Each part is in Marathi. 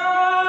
Yeah!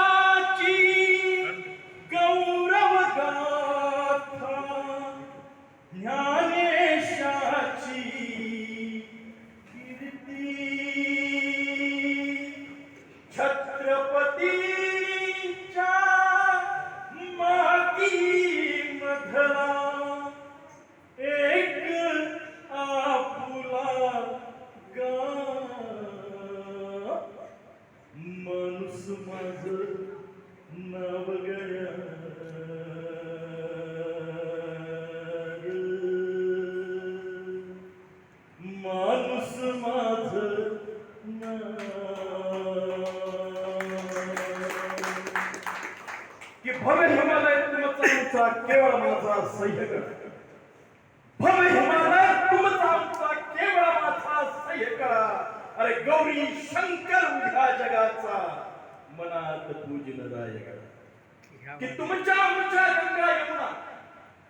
की भव्य हिमालय तुमचा केवळ माझा सह्यगड भव्य हिमालय तुमचा आमचा केवळ माझा सह्यगड अरे गौरी शंकर उभ्या जगाचा मनात पूजन दायक की तुमच्या आमच्या गंगा यमुना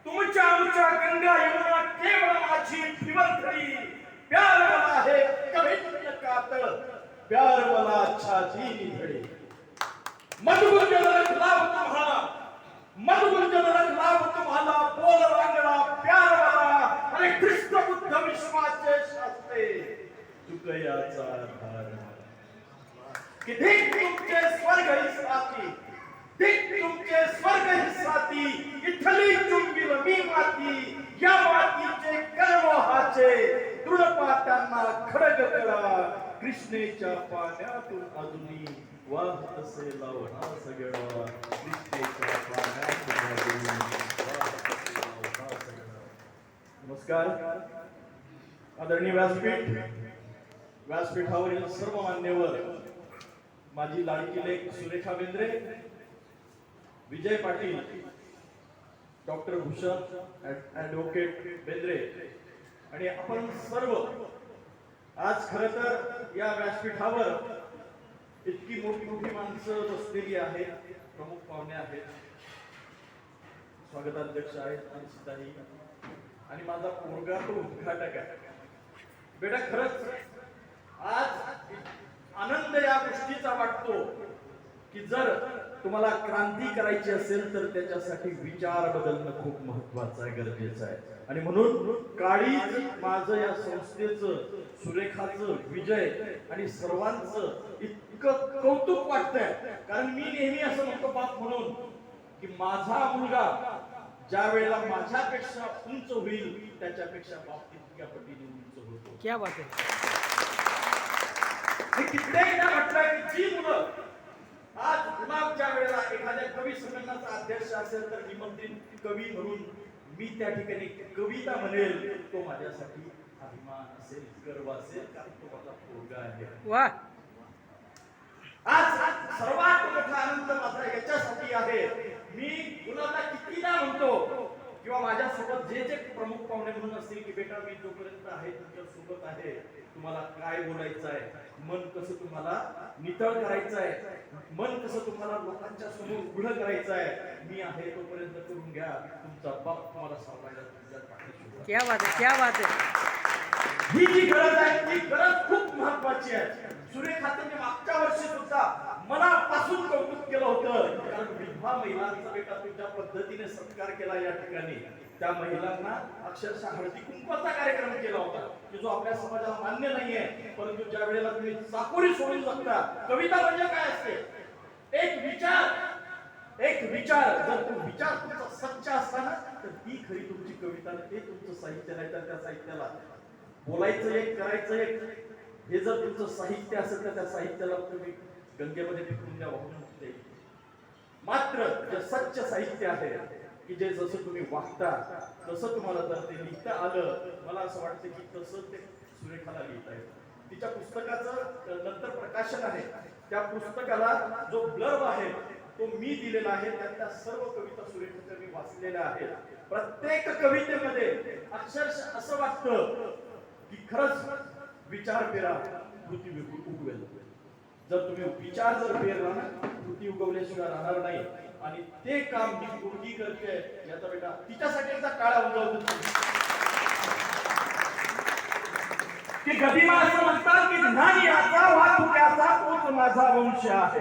तुमच्या आमच्या गंगा यमुना केवळ माझी भिवंतरी प्यार मला आहे कवित्य कातळ प्यार मला छाती मधुगुंजन लाभ तुम्हाला. मधुगुंजन लाभ तुम्हाला. बोल रांगडा प्यार वाला कृष्ण बुद्ध विश्वाचे शास्त्रे. तुकयाचा आधार. तुमचे स्वर्ग ही साथी. तुमचे स्वर्ग ही साथी. करा कृष्णेच्या पाण्यातून अजूनही वाहत असे लावणा सगळा. कृष्णेच्या पाण्यातून नमस्कार. आदरणीय व्यासपीठ व्यासपीठावरील सर्व मान्यवर माझी लाडकी लेख सुरेखा बेंद्रे विजय पाटील डॉक्टर भूषण ऍडव्होकेट बेंद्रे आणि आपण सर्व आज खर तर या व्यासपीठावर इतकी मोठी मोठी माणसं बसलेली आहेत प्रमुख पाहुणे आहेत. स्वागताध्यक्ष आहेत आणि सीताही आणि माझा पोरगा तो उद्घाटक आहे. बेटा खरंच आज आनंद या गोष्टीचा वाटतो की जर तुम्हाला क्रांती करायची असेल तर त्याच्यासाठी विचार बदलणं खूप महत्वाचं आहे गरजेचं आहे. आणि म्हणून काळीज माझं या संस्थेचं सुरेखाचं विजय आणि सर्वांचं इतकं कौतुक वाटतंय. कारण मी नेहमी असं म्हणतो बाप म्हणून की माझा मुलगा ज्या वेळेला माझ्यापेक्षा उंच होईल त्याच्यापेक्षा बाप तितक्या पटीने उंच होतो. क्या बात है हे कित्येकदा म्हटलंय की जी मुलं आज गुलाबच्या वेळेला एखाद्या कवी संमेलनाचा अध्यक्ष असेल तर निमंत्रित कवी म्हणून मी त्या ठिकाणी कविता म्हणेल. तो माझ्यासाठी अभिमान असेल गर्व असेल कारण तो माझा पोरगा आहे. वाह आज सर्वात मोठा आनंद माझा याच्यासाठी आहे. मी मुलांना कितीदा म्हणतो किंवा माझ्यासोबत जे जे प्रमुख पाहुणे म्हणून असतील की बेटा मी जोपर्यंत आहे तुमच्यासोबत आहे तुम्हाला काय बोलायचं आहे? मन कसं तुम्हाला नितळ करायचं आहे? मन कसं तुम्हाला लोकांच्या समोर उघडं करायचं आहे? मी आहे तोपर्यंत करून घ्या. तुमचा बाप तुम्हाला सांभाळायला तुमच्या पाठीशी उभा आहे. क्या बात है क्या बात है ही जी गरज आहे ती गरज खूप महत्वाची आहे. सुरेखातांनी मागच्या वर्षी सुद्धा मनापासून कौतुक केलं होतं. जेव्हा महिलांचा बेटा ज्या पद्धतीने सत्कार केला या ठिकाणी त्या महिलांना अक्षरशः हळदी कुंकवाचा कार्यक्रम केला होता की जो आपल्या समाजाला मान्य नाहीये परंतु ज्या वेळेला तुम्ही चाकोरी सोडू शकता कविता म्हणजे काय असते? एक विचार एक विचार. जर तो विचार तुमचा सच्चा असताना तर ती खरी तुमची कविता ते तुमचं साहित्य नाही तर त्या साहित्याला बोलायचं एक करायचं एक. हे जर तुमचं साहित्य असेल तर त्या साहित्याला तुम्ही गंगेमध्ये फिरून द्या वाहून मात्र जे सच्च साहित्य आहे की जे जसं तुम्ही वागता तसं तुम्हाला जर ते लिहिता आलं मला असं वाटतं की तसं ते सुरेखाला लिहिता येतं. तिच्या पुस्तकाचं नंतर प्रकाशन आहे. त्या पुस्तकाला जो ब्लब आहे तो मी दिलेला आहे. त्यातल्या सर्व कविता सुरेखाच्या मी वाचलेल्या आहेत. प्रत्येक कवितेमध्ये अक्षरशः असं वाटतं की खरंच विचार पेरा कृती उगवेल. जर तुम्ही विचार जर पेरला ना कृती उगवल्याशिवाय राहणार नाही. आणि ते काम मी मुलगी करते याचा बेटा तिच्यासाठी एकदा काळा उगवतो की गदिमा असं म्हणतात की ज्ञान याचा वाहतुक्याचा तोच माझा वंश आहे.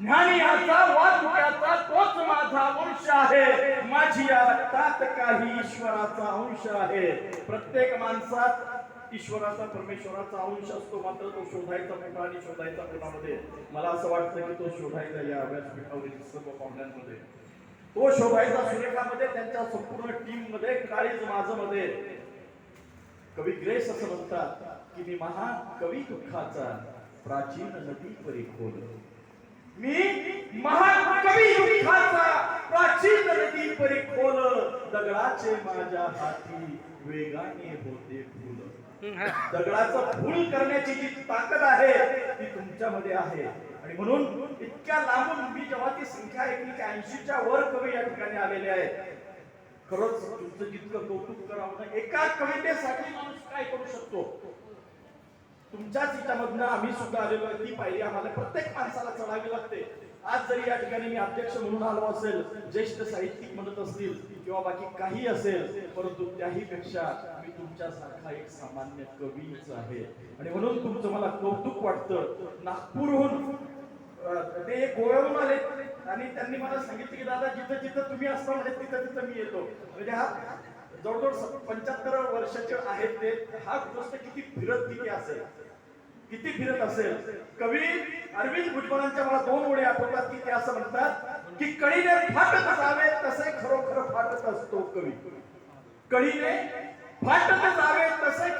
ज्ञान याचा वाहतुक्याचा तोच माझा वंश आहे. माझी या रक्तात काही ईश्वराचा अंश आहे. प्रत्येक माणसात ईश्वराचा परमेश्वराचा अंश असतो मात्र तो शोधायचा मोठा आणि शोधायचा कोणामध्ये? मला असं वाटतं की तो शोधायचा या व्यासपीठावरील सर्व पाहुण्यांमध्ये. तो शोभायचा सुरेखामध्ये त्यांच्या संपूर्ण टीममध्ये काळीज माझमध्ये कवी ग्रेस असं म्हणतात की मी महा कवी दुःखाचा प्राचीन नदी परी खोल मी महाकवी दुःखाचा प्राचीन नदी परी खोल दगडाचे माझ्या हाती वेगाने होते फुल. दगडाचं फूल करण्याची जी ताकद आहे ती तुमच्यामध्ये आहे. आणि म्हणून इतक्या लांबून मी जेव्हा ती संख्या ऐकली की ऐंशीच्या वर कवी या ठिकाणी आलेले आहेत खरंच तुमचं जितकं कौतुक करावं ना एका कवितेसाठी माणूस काय करू शकतो? तुमच्याच हिच्यामधनं आम्ही सुद्धा आलेलो आहे ती पायरी आम्हाला प्रत्येक माणसाला चढावी लागते. आज जरी या ठिकाणी मी अध्यक्ष म्हणून आलो असेल ज्येष्ठ साहित्यिक म्हणत असतील किंवा बाकी काही असेल परंतु त्याही पेक्षा मी तुमच्यासारखा एक सामान्य कवीच आहे. आणि म्हणून तुमचं मला कौतुक वाटतं. नागपूरहून ते एक गोव्याहून आले आणि त्यांनी मला सांगितलं की दादा जिथं जिथं तुम्ही असता म्हणजे तिथं तिथं मी येतो. म्हणजे हा जवळजवळ पंच्याहत्तर वर्षाचे आहेत ते. हा गोष्ट किती फिरत किती असेल. किती फिरत असेल? कवी अरविंद भुजबळांच्या मला दोन ओढे आठवतात की ते असं म्हणतात की कळीने फाटत जावे तसे खरोखर फाटत असतो कवी. कळीने फाटत जावे तसे